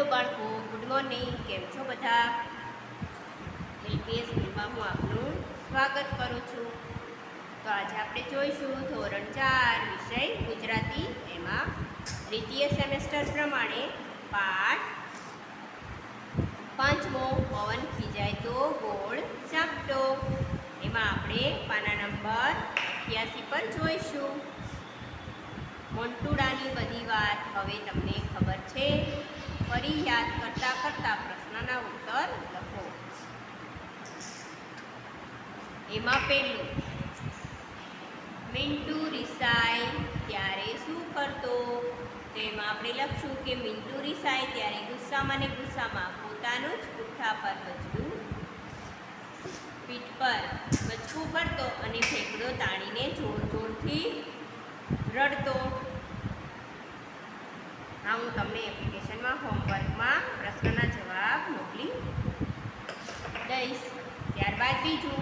Hello બાળકો, good morning. કેમ છો બધા? એલપીએસ સ્કૂલમાં હું આપનું સ્વાગત કરું છું. તો આજે આપણે જોઈશું ધોરણ ચાર વિષય ગુજરાતી. એમાં દ્વિતીય સેમેસ્ટર પ્રમાણે પાઠ પાંચમો પવન ખીજાય તો ગોળ ચાપટો. એમાં આપણે પાના નંબર અઠ્યાસી પર જોઈશું. મોન્ટુડાની બધી વાત હવે તમને ફરી યાદ કરતા કરતા પ્રશ્નના ઉત્તર લખો. એમાં પહેલું, મિન્ટુ રિસાય ત્યારે શું કરતો? તો આપણે લખશું કે મિન્ટુ રિસાય ત્યારે ગુસ્સામાં ને ગુસ્સામાં પોતાનું જ પુઠ્ઠા પર બચડું પીઠ પર બચકું ભરતો અને ફેંકડો તાણીને જોર જોરથી રડતો. હા, હું તમને એપ્લિકેશનમાં પ્રશ્નના જવાબ મોકલી દઈશ. ત્યારબાદ બીજું.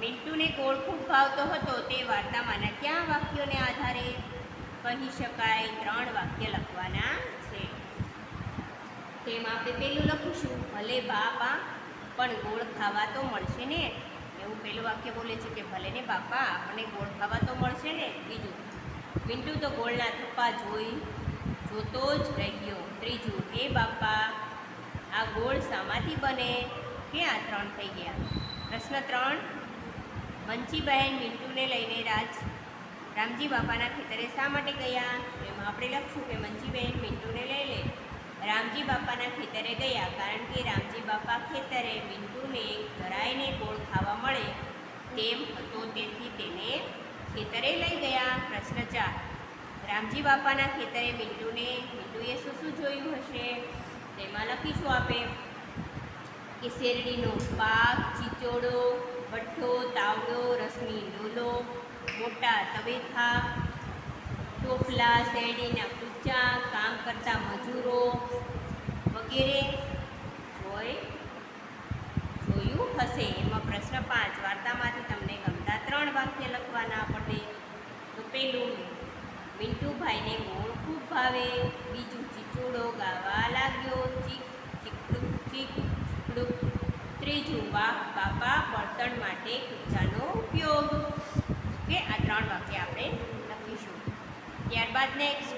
મિન્ટુને ગોળ ખૂબ ભાવતો હતો તે વાર્તામાંના ક્યાં વાક્યોને આધારે કહી શકાય? ત્રણ વાક્ય લખવાના છે. તેમાં આપણે પેલું લખીશું, ભલે બાપા, પણ ગોળ ખાવા તો મળશે ને? એવું પેલું વાક્ય બોલે છે કે, ભલે ને બાપા આપણને ગોળ ખાવા તો મળશે ને? બીજું મિન્ટુ તો ગોળના થપ્પા જોઈ જોતો જ રહ્યો ત્રીજું, હે બાપા, આ ગોળ શામાંથી બને? કે આ ત્રણ થઈ ગયા? પ્રશ્ન ત્રણ મંચીબહેન મિન્ટુને લઈને રાજ રામજી બાપાના ખેતરે શા માટે ગયા? એમાં આપણે લખશું કે મંચીબહેન મિન્ટુને લઈ લે. રામજી બાપાના ખેતરે ગયા કારણ કે રામજી બાપા ખેતરે મિન્ટુને ધરાઈને ગોળ ખાવા મળે. તેમ હતો તેથી તેને ખેતરે લઈ ગયા. પ્રશ્ન ચાર રામજી બાપાના ખેતરે બિંદુને મિન્ટુએ શું શું જોયું હશે? તેમાં લખીશું આપે. કે શેરડીનો પાક, ચીચોડો, ભઠ્ઠો, તાવડો, રસની ડોલો, મોટા તવેથા ટોપલા, શેરડીના કૂચા, કામ કરતા મજૂરો વગેરે જોઈ જોયું હશે. એમાં પ્રશ્ન પાંચ. વાર્તામાંથી તમને ગમતા ત્રણ વાક્ય લખવાના પડે. તો પેલું મિન્ટુભાઈને ગોળ ખૂબ ભાવે. બીજું ચીચોડો ગાવા લાગ્યો. ચીક ચીકડુક ચીક ચીકડુક ત્રીજું વાહ, બાપા, બળતણ માટે કૂચાનો ઉપયોગ. કે આ ત્રણ વાક્ય આપણે લખીશું. ત્યારબાદ નેક્સ્ટ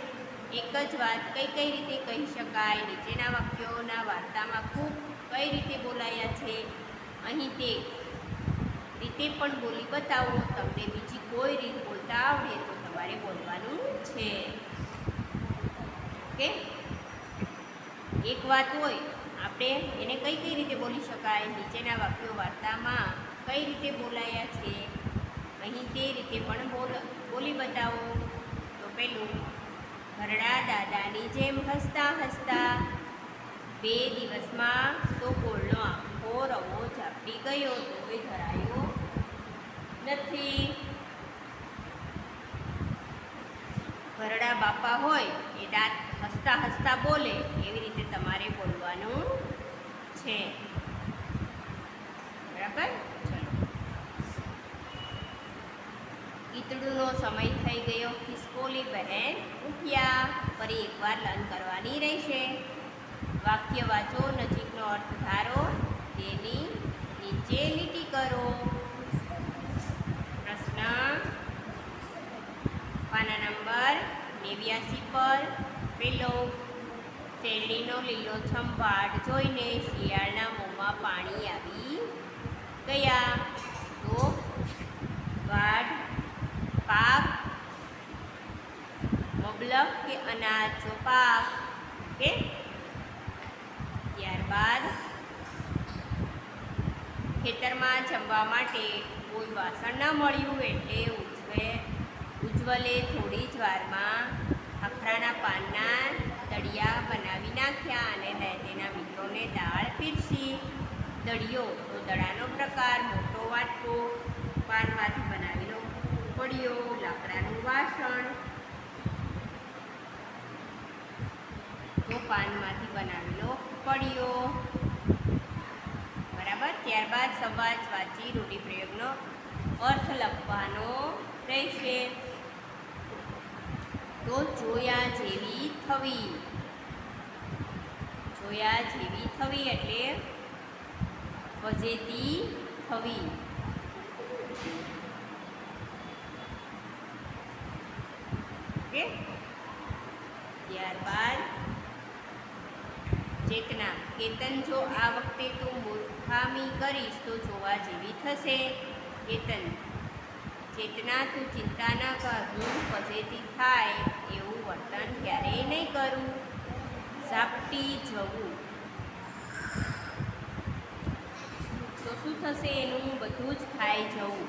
એક જ વાત, કઈ કઈ રીતે કહી શકાય? નીચેના વાક્યોના વાર્તામાં ખૂબ કઈ રીતે બોલાયા છે? અહીં તે રીતે પણ બોલી બતાવો. તમને બીજી કોઈ રીત બોલતા આવડે તો તમારે બોલવાનું છે. ઓકે? એક વાત હોય, આપણે એને કઈ કઈ રીતે બોલી શકાય? નીચેના વાક્યો વાર્તામાં કઈ રીતે બોલાયા છે? અહીં તે રીતે પણ બોલ, બોલી બતાવો. તો પેલું, ઘરડા દાદાની જેમ હસતા હસતા બે દિવસમાં તો કોળનો આખો રવો ઝાપી ગયો. તોય ધરાયો નથી. ઘરડા બાપા હોય, એ દાંત હસતા હસતા બોલે, એવી રીતે તમારે બોલવાનું છે. બરાબર? ચલો. ગીતડુનો સમય થઈ ગયો. ખિસકોલી બહેન ઉઠ્યા. ફરી એકવાર લર્ન કરવાની રહેશે. વાક્ય વાંચો, નજીકનો અર્થ ધારો. તેની નીચે લીટી કરો. પ્રશ્ન પાના નંબર, નેવ્યાસી પર, પેલો શેરડીનો લીલોછમ છંભાટ જોઈને શિયાળના મોંમાં પાણી આવી ગયા. તો વાડ પાક મબલક કે અનાજનો પાક, કે ત્યારબાદ ખેતરમાં જમવા માટે કોઈ વાસણ ન મળ્યું એટલે ઉજવે ઉજ્જવલે થોડી જ વારમાં અખરાના પાનના દળિયા બનાવી નાખ્યા અને તેના મિત્રોને દાળ પીરસી. દળિયો તો દડાનો પ્રકાર, મોટો વાટકો પાનમાંથી બનાવેલો પડ્યો, લાકડાનું વાસણ. તો પાનમાંથી બનાવેલો પડ્યો. બરાબર? ત્યારબાદ સંવાદ વાંચી રૂઢિપ્રયોગનો અર્થ લખવાનો રહેશે. તો જોયા જેવી થવી. જોયા જેવી થવી એટલે વજેતી થવી. ત્યારબાદ ચેતના. કેતન, જો આ વખતે તું મૂર્ખામી કરીશ, તો જોવા જેવી થશે. કેતન. ચેતના, તું ચિંતા ન કર. હું પજેતી થાય. એવું વર્તન ક્યારેય નહીં કરું. ઝાપટી જવું. તો શું થશે એનું બધું જ ખાઈ જવું.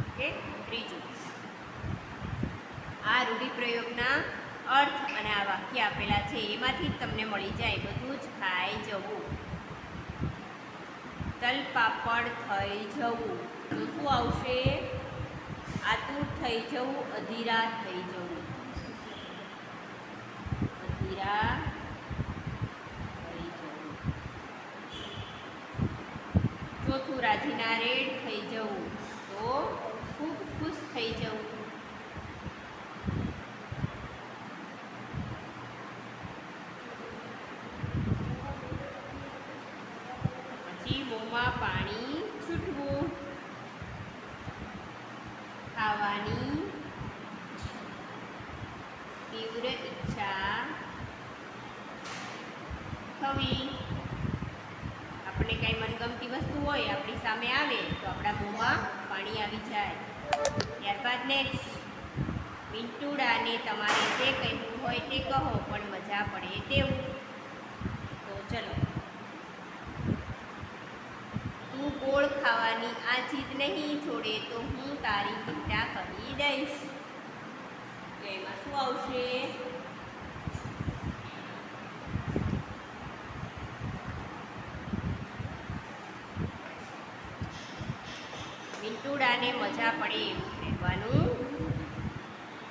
ઓકે, ત્રીજું. આ રૂઢિપ્રયોગના અર્થ અને આ વાક્ય આપેલા છે, એમાંથી તમને મળી જાય બધું જ ખાઈ જવું. તલ પાપડ થઈ જવું. શું આવશે? આતુર થઈ જવું, અધીરા થઈ જવું. અધીરા ચોથું રાજીના રેડ થઈ જવું. તો ખૂબ ખુશ થઈ જવું. પછી મોંમાં પાણી છૂટવું ખાવાની તીવ્ર ઈચ્છા થવી આપણે કાંઈ મનગમતી વસ્તુ હોય આપણી સામે આવે તો આપણા મોંમાં પાણી આવી જાય. ત્યારબાદ નેક્સ્ટ મિંટુડાને તમારે જે કહેવું હોય તે કહો, પણ મજા પડે તેવું. તો ચલો. તું ગોળ ખાવાની આ જીદ નહીં છોડે તો હું તારી ચિંતા કરી દઈશ. તો એમાં શું આવશે? મિંટુડાને મજા પડે એવું કહેવાનું.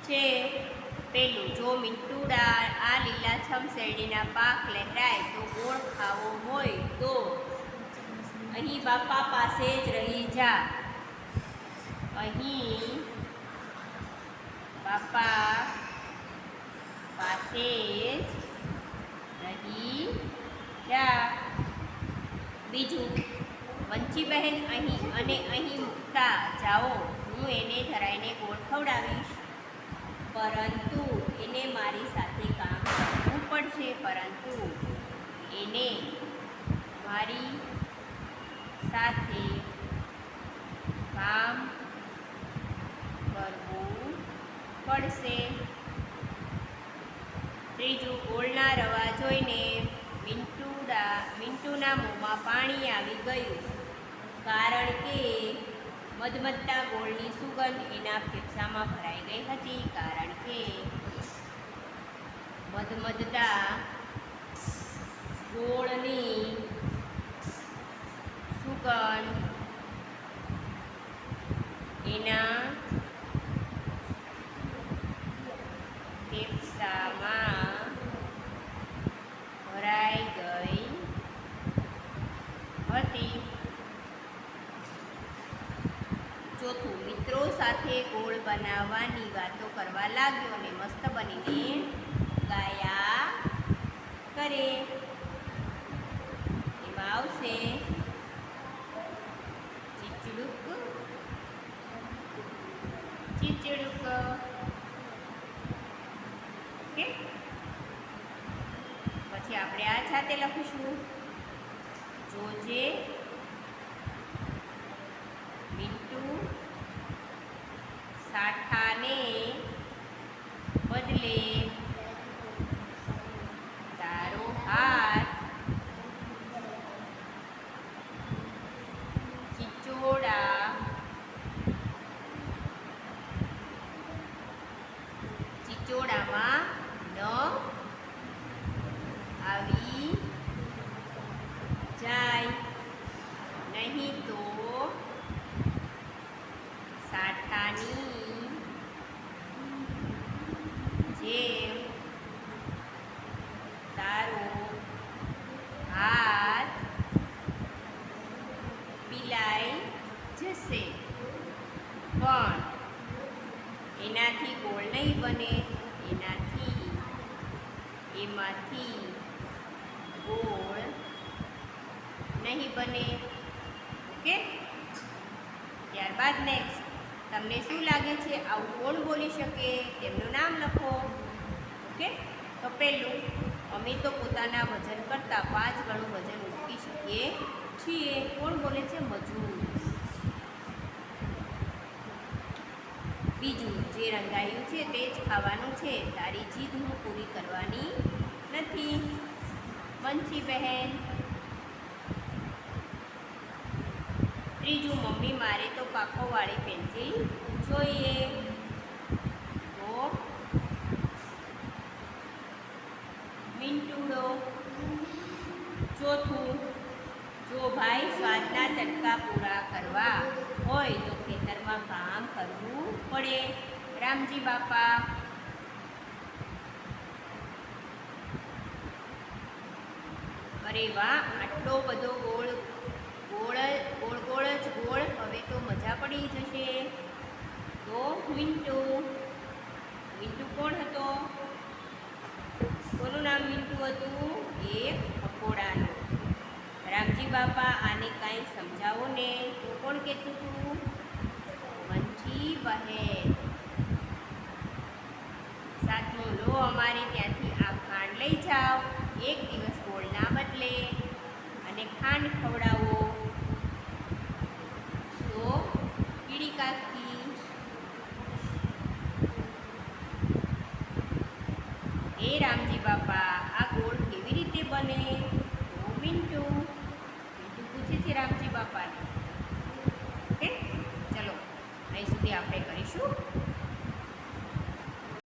છે પેલું, જો મિંટુડા આ લીલાછમ શેરડીના પાક લહેરાય તો ગોળ ખાવો હોય તો અહીં બાપા પાસે જ રહી જા. અહીં બાપા પાસે જ રહી જા. બીજું વંચી બહેન અહીં અને અહીં મૂકતા જાઓ, હું એને ધરાઈને ગોળ ખવડાવીશ પરંતુ એને મારી સાથે કામ કરવું પડશે, પરંતુ એને મારી સાથે કામ કરવું પડશે. ત્રીજું, ગોળના રવા જોઈને મિન્ટુડા, મિન્ટુના મોંમાં પાણી આવી ગયું. કારણ કે મધમત્તા ગોળની સુગંધ એના ફેફસામાં ભરાઈ ગઈ હતી કારણ કે મધમધતા ગોળની સુગંધ એના ફેફસામાં ભરાઈ ગઈ હતી ચોથું મિત્રો સાથે ગોળ બનાવવાની વાતો કરવા લાગ્યો અને મસ્ત બનીને ગાયા કરે. એમાં આવશે. ચીચડુક. ચીચડુક. ઓકે. પછી આપણે આ જાતે લખીશું. જોજે. ઘેર તારો હાથ પીલાઈ જશે પણ એનાથી ગોળ નહીં બને એનાથી એમાંથી ગોળ નહીં બને ઓકે ત્યારબાદ નેક્સ્ટ તમને શું લાગે છે? આવું કોણ બોલી શકે? તેમનું નામ લખો. ઓકે? તો પહેલું, અમે તો પોતાના વજન કરતાં પાંચ ગણું વજન ઉચકી શકીએ છીએ. કોણ બોલે છે? મજૂર. બીજું, જે રંગાયું છે તે જ ખાવાનું છે. તારી જીદ હું પૂરી કરવાની નથી. બંસી બહેન. ત્રીજું મમ્મી મારે તો પાખોવાળી પેન્સિલ જોઈએ. તો મિન્ટુડો ચોથું, જો ભાઈ સ્વાદના ચટકા પૂરા કરવા હોય તો ખેતરમાં કામ કરવું પડે. રામજી બાપા. અરે વાહ, આટલો બધો ગોળ ગોળ ગોળ ગોળ જ ગોળ. હવે તો મજા પડી જશે. તો મિન્ટુ મિન્ટુ કોણ હતો? કોનું નામ મિન્ટુ હતું? એક પકોડાનું. રામજી બાપા, આને કાંઈ સમજાવો ને. તું કોણ કહેતું હતું? મંચી બહેન. સાતમું લો અમારે ત્યાંથી આ ખાંડ લઈ જાઓ. એક દિવસ ગોળ ના બદલે. અને ખાંડ ખવડાવો તો કાકી એ રામજી બાપા આ ગોળ કેવી રીતે બને? મિન્ટુ